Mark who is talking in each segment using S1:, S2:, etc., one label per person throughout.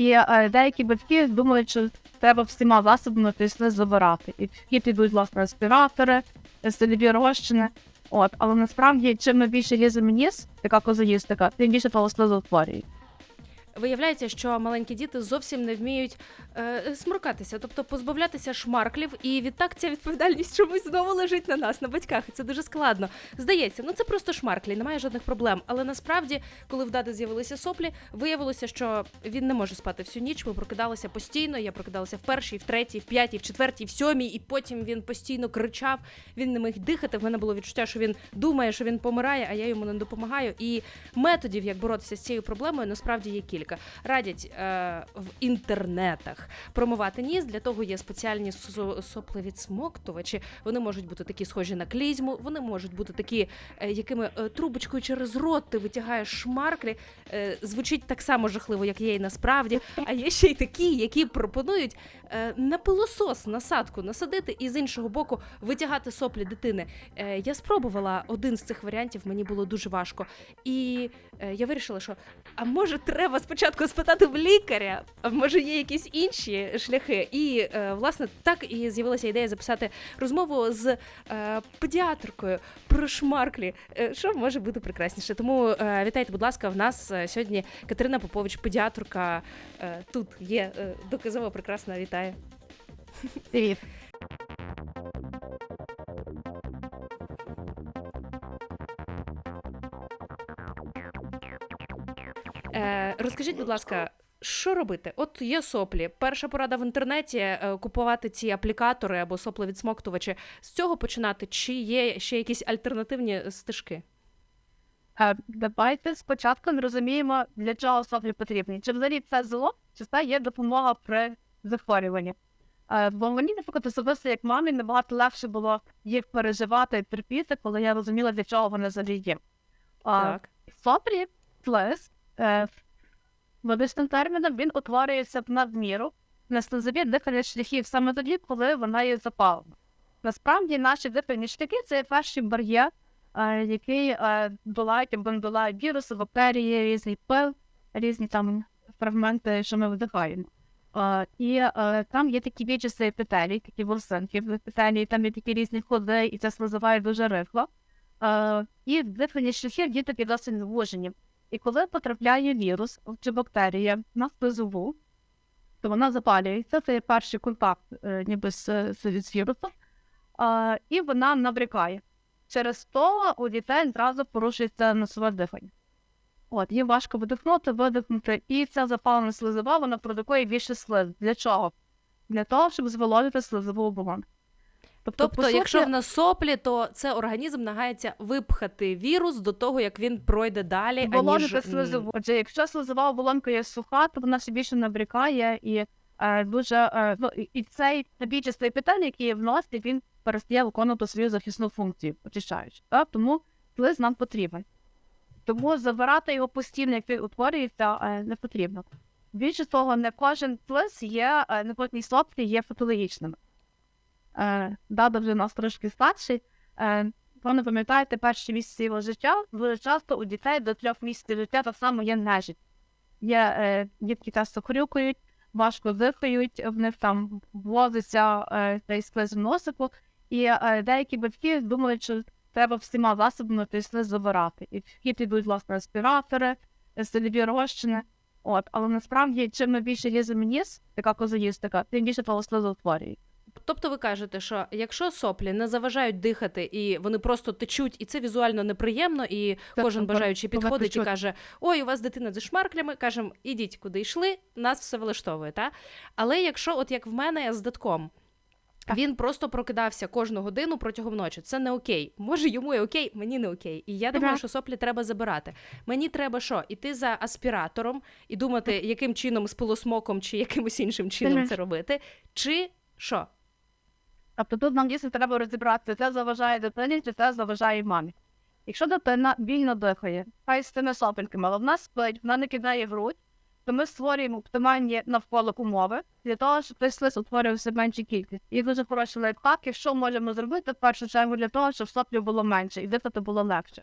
S1: І е, деякі батьки думають, що треба всіма засобами слиз забирати. І хід йдуть власне респіратори, стильові розчини. От, але насправді, чим більше різемо ніс, така козаїстика, тим більше полослизу утворюють.
S2: Виявляється, що маленькі діти зовсім не вміють е, сморкатися, тобто позбавлятися шмарклів, і відтак ця відповідальність чомусь знову лежить на нас, на батьках. І це дуже складно. Здається, ну це просто шмарклі, немає жодних проблем. Але насправді, коли в дати з'явилися соплі, виявилося, що він не може спати всю ніч. Ми прокидалися постійно. Я прокидалася в першій, в третій, в п'ятій, в четвертій, в сьомій, і потім він постійно кричав. Він не міг дихати. В мене було відчуття, що він думає, що він помирає, а я йому не допомагаю. І методів, як боротися з цією проблемою, насправді є кілька. Радять е, в інтернетах промивати ніс. Для того є спеціальні со- соплевідсмоктувачі. Вони можуть бути такі схожі на клізму, вони можуть бути такі, е, якими е, трубочкою через рот ти витягаєш шмарклі. Е, звучить так само жахливо, як є і насправді. А є ще й такі, які пропонують е, на пилосос насадку насадити і з іншого боку витягати соплі дитини. Е, я спробувала один з цих варіантів, мені було дуже важко. І е, я вирішила, що а може треба спочатку спитати в лікаря, може є якісь інші шляхи. І е, власне так і з'явилася ідея записати розмову з е, педіатркою про шмарклі. Е, що може бути прекрасніше? Тому вітайте, будь ласка, в нас сьогодні Катерина Попович, педіатрка. Тут є доказово прекрасна. Вітаю.
S1: Привіт.
S2: Е, розкажіть, будь ласка. Що робити? От є соплі. Перша порада в інтернеті е, купувати ці аплікатори або соплевідсмоктувачі. З цього починати, чи є ще якісь альтернативні стежки?
S1: Е, Давайте спочатку розуміємо, для чого соплі потрібні. Чи взагалі це зло, чи це є допомога при захворюванні. Е, Бо мені, наприклад, особисто як мамі набагато легше було їх переживати і терпіти, коли я розуміла, для чого вони взагалі є. А,
S2: Так.
S1: Соплі, плес, е, медичним терміном, він утворюється в надміру на слизові дихальні шляхів саме тоді, коли вона є запалена. Насправді наші дихальні шляхи це перший бар'єр, е, який е, долають або не долають віруси, бактерії, різний пил, різні там фрагменти, що ми вдихаємо. І там є такі відчаси епітелій, такі волосинки епітелії, там є такі різні ходи, і це слизова дуже рихло. І дихальні шляхи є такі досить звужені. І коли потрапляє вірус чи бактерія на слизову, то вона запалюється, це є перший контакт е, ніби з, з, вірусом, е, і вона набрякає. Через то у дітей зразу порушується носове дихання. От, їм важко видихнути, видихнути, і ця запалена слизова, вона продукує більше слиз. Для чого? Для того, щоб зволодити слизову оболонку.
S2: Тобто,
S1: по
S2: якщо в нас соплі, то це організм намагається випхати вірус до того, як він пройде далі, аніж
S1: Володити
S2: м,
S1: слизову. Отже, якщо слизова оболонка є суха, то вона ще більше набрікає і е, дуже е, ну, і- цей набічистий питання, який є в носі, він перестає виконувати свою захисну функцію, очищаючи. Так? Тому слиз нам потрібен. Тому забирати його постійно, як він утворюється, е, не потрібно. Більше того, не кожен слиз є, е, не кожні соплі є фотологічними. Е, Дада вже нас трошки старший. Е, ви не пам'ятаєте, перші місяці його життя дуже часто у дітей до трьох місяців життя так само є нежить. Є е, дітки часто хрюкають, важко дихають, в них там возиться е, цей слиз в носику, і е, деякі батьки думають, що треба всіма засобами слиз забирати. І в хід йдуть власне респіратори, е, розчини. От, але насправді, чим більше різемо ніс, така козоїстика, тим більше того слизу утворює.
S2: Тобто ви кажете, що якщо соплі не заважають дихати і вони просто течуть, і це візуально неприємно, і
S1: Так,
S2: кожен бажаючий підходить і каже: Ой, у вас дитина зі шмарклями, кажемо, ідіть куди йшли, нас все влаштовує. Та? Але якщо, от як в мене з дитком,
S1: Так.
S2: він просто прокидався кожну годину протягом ночі. Це не окей. Може, йому і окей, мені не окей. І я думаю, що соплі треба забирати. Мені треба що? Іти за аспіратором і думати, яким чином з пилосмоком чи якимось іншим чином це робити, чи що?
S1: Тобто тут нам дійсно треба розібрати, це заважає дитині, чи це заважає мамі. Якщо дитина вільно дихає, хай з цими сопельками, але вона спить, вона не кидає грудь, то ми створюємо оптимальні навколо умови для того, щоб той слиз утворювався в меншій кількості. І дуже хороший лайфхак, що можемо зробити в першу чергу для того, щоб соплів було менше і дихати було легше.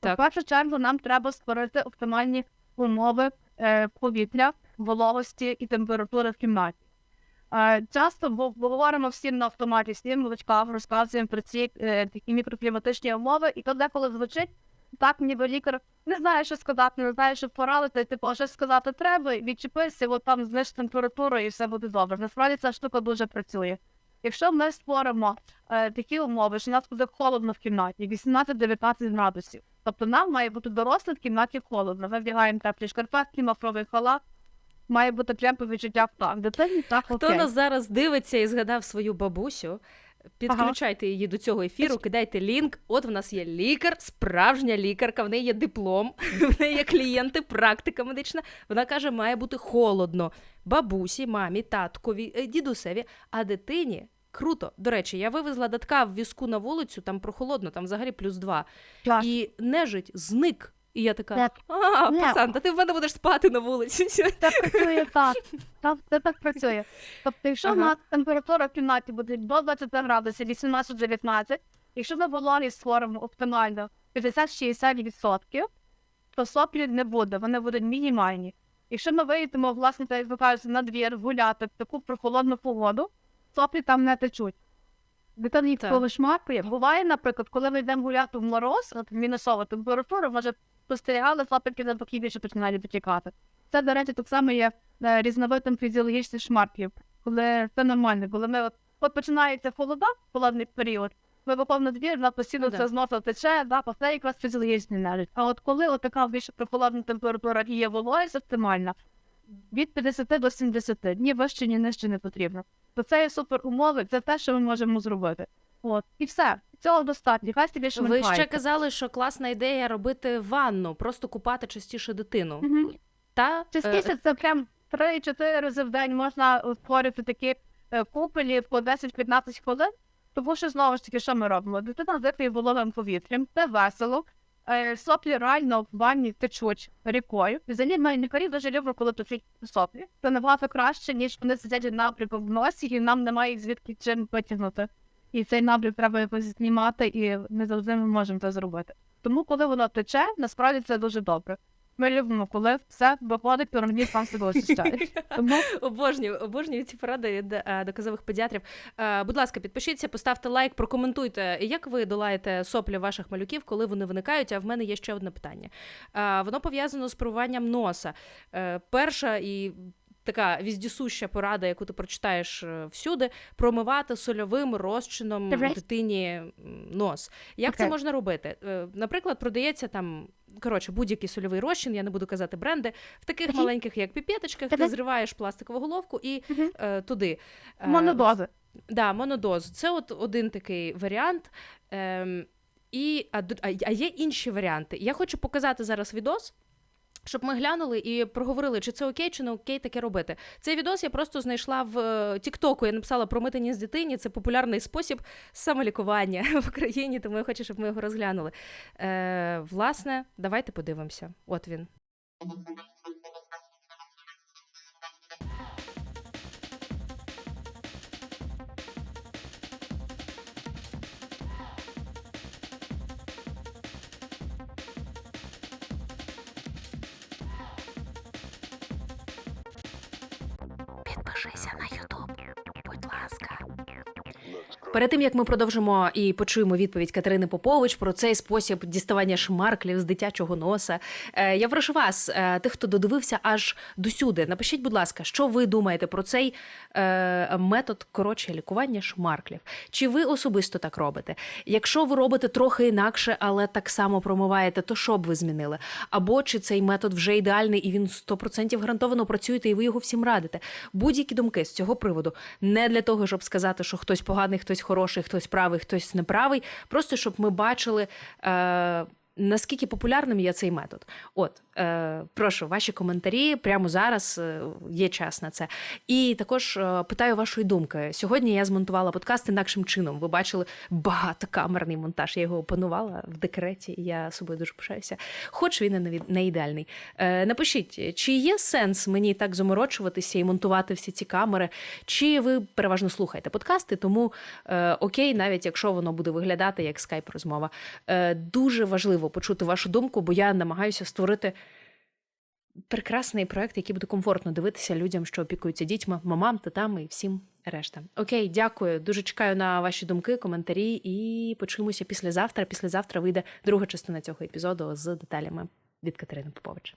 S2: Так.
S1: В першу чергу нам треба створити оптимальні умови е, повітря вологості і температури в кімнаті. Часто говоримо всі на автоматі, всім новачкам розказуємо про ці е, такі мікрокліматичні умови, і то деколи звучить так, ніби лікар не знає, що сказати, не знає, що порадити, типу, а щось сказати треба, відчепися, от там зниж температуру і все буде добре. Насправді ця штука дуже працює. Якщо ми створимо е, такі умови, що нас буде холодно в кімнаті, 18-19 градусів, тобто нам має бути дорослим в кімнаті холодно. Ми вдягаємо теплі шкарпетки, мафровий халат, має бути прямо відчуття в дитині так
S2: Хто нас зараз дивиться і згадав свою бабусю? Підключайте її до цього ефіру, кидайте лінк. От в нас є лікар, справжня лікарка, в неї є диплом, в неї є клієнти, практика медична. Вона каже, має бути холодно. Бабусі, мамі, таткові, е, дідусеві, а дитині. Круто. До речі, я вивезла датка в візку на вулицю, там прохолодно, там взагалі плюс два.
S1: Клас.
S2: І нежить зник. І я така:
S1: Так.
S2: а, пацан, та ти в мене будеш спати на вулиці.
S1: Це працює так. Це так працює. Тобто, якщо
S2: Ага.
S1: нас температура в кімнаті буде до 20 градусів, 18-19, якщо ми вологість створимо оптимально 50-60%, то соплів не буде, вони будуть мінімальні. Якщо ми виїдемо, власне, так як ви кажете, на двір гуляти в таку прохолодну погоду, соплі там не течуть. Дитина їх коли. Буває, наприклад, коли ми йдемо гуляти в мороз, от мінусова температура, може спостерігали, флапики запокійніше починають потікати. Це, до речі, так само є е, різновидом фізіологічних шмарків, коли це нормально, коли ми от, от починається холода, холодний період, ми виходимо двір, на постійно
S2: Ну да.
S1: це зносо тече, да, це якраз фізіологічний навіть. А от коли от така більше прохолодна температура і є вологість оптимальна, від 50 до 70, ні вище, ні нижче не потрібно. То це є супер умови, це те, що ми можемо зробити. От, і все. Цього достатньо. Хай собі
S2: Ви ще казали, що класна ідея робити ванну, просто купати частіше дитину.
S1: Мгм.
S2: Та
S1: Частіше це прям 3-4 рази в день можна створити такі е, купелі по 10-15 хвилин. Тому що знову ж таки, що ми робимо? Дитина дихає вологим повітрям, це весело. Е, Соплі реально в ванні течуть рікою. Взагалі мої лікарі дуже люблять, коли течуть соплі. Це набагато краще, ніж вони сидять напрямку в носі, і нам немає їх звідки чим витягнути. І цей напрям треба якось знімати, і не завжди ми можемо це зробити. Тому, коли воно тече, насправді це дуже добре. Ми любимо, коли все виходить, організм сам себе очищає. Тому
S2: обожнюю, обожнюю ці поради від е, доказових педіатрів. Е, Будь ласка, підпишіться, поставте лайк, прокоментуйте, як ви долаєте соплі ваших малюків, коли вони виникають. А в мене є ще одне питання. Е, Воно пов'язано з пробуванням носа. Перша і. Така віздісуща порада, яку ти прочитаєш е, всюди, промивати сольовим розчином
S1: Добре.
S2: дитині нос. Як це можна робити? Е, Наприклад, продається там коротше будь-який сольовий розчин, я не буду казати бренди, в таких
S1: Мгм.
S2: маленьких, як піпеточках, ти зриваєш пластикову головку і
S1: Мгм.
S2: е, туди. Е,
S1: монодози.
S2: Да, монодоз. Це от один такий варіант. Ем, і, а, а є інші варіанти. Я хочу показати зараз відос. Щоб ми глянули і проговорили, чи це окей, чи не окей таке робити. Цей відос я просто знайшла в е, Тіктоку. Я написала про митині з дитині. Це популярний спосіб самолікування в Україні, тому я хочу, щоб ми його розглянули. Е, власне, давайте подивимося. От він. Перед тим як ми продовжимо і почуємо відповідь Катерини Попович про цей спосіб діставання шмарклів з дитячого носа. е, Я прошу вас, е, тих, хто додивився аж досюди, напишіть, будь ласка, що ви думаєте про цей е, метод коротше лікування шмарклів? Чи ви особисто так робите? Якщо ви робите трохи інакше, але так само промиваєте, то що б ви змінили? Або чи цей метод вже ідеальний і він 100% гарантовано працюєте, і ви його всім радите? Будь-які думки з цього приводу не для того, щоб сказати, що хтось поганий, хтось хороший, хтось правий, хтось неправий. Просто щоб ми бачили. Е- Наскільки популярним є цей метод? От, е, прошу, ваші коментарі прямо зараз е, є час на це. І також е, питаю вашої думки. Сьогодні я змонтувала подкаст інакшим чином. Ви бачили багатокамерний монтаж. Я його опанувала в декреті, я собою дуже пишаюся. Хоч він і не ідеальний. Е, напишіть, чи є сенс мені так заморочуватися і монтувати всі ці камери, чи ви переважно слухаєте подкасти, тому е, окей, навіть якщо воно буде виглядати як скайп-розмова. Е, дуже важливо почути вашу думку, бо я намагаюся створити прекрасний проект, який буде комфортно дивитися людям, що опікуються дітьми, мамам, татам і всім решта. Окей, дякую. Дуже чекаю на ваші думки, коментарі і почуємося післязавтра. Післязавтра вийде друга частина цього епізоду з деталями від Катерини Попович.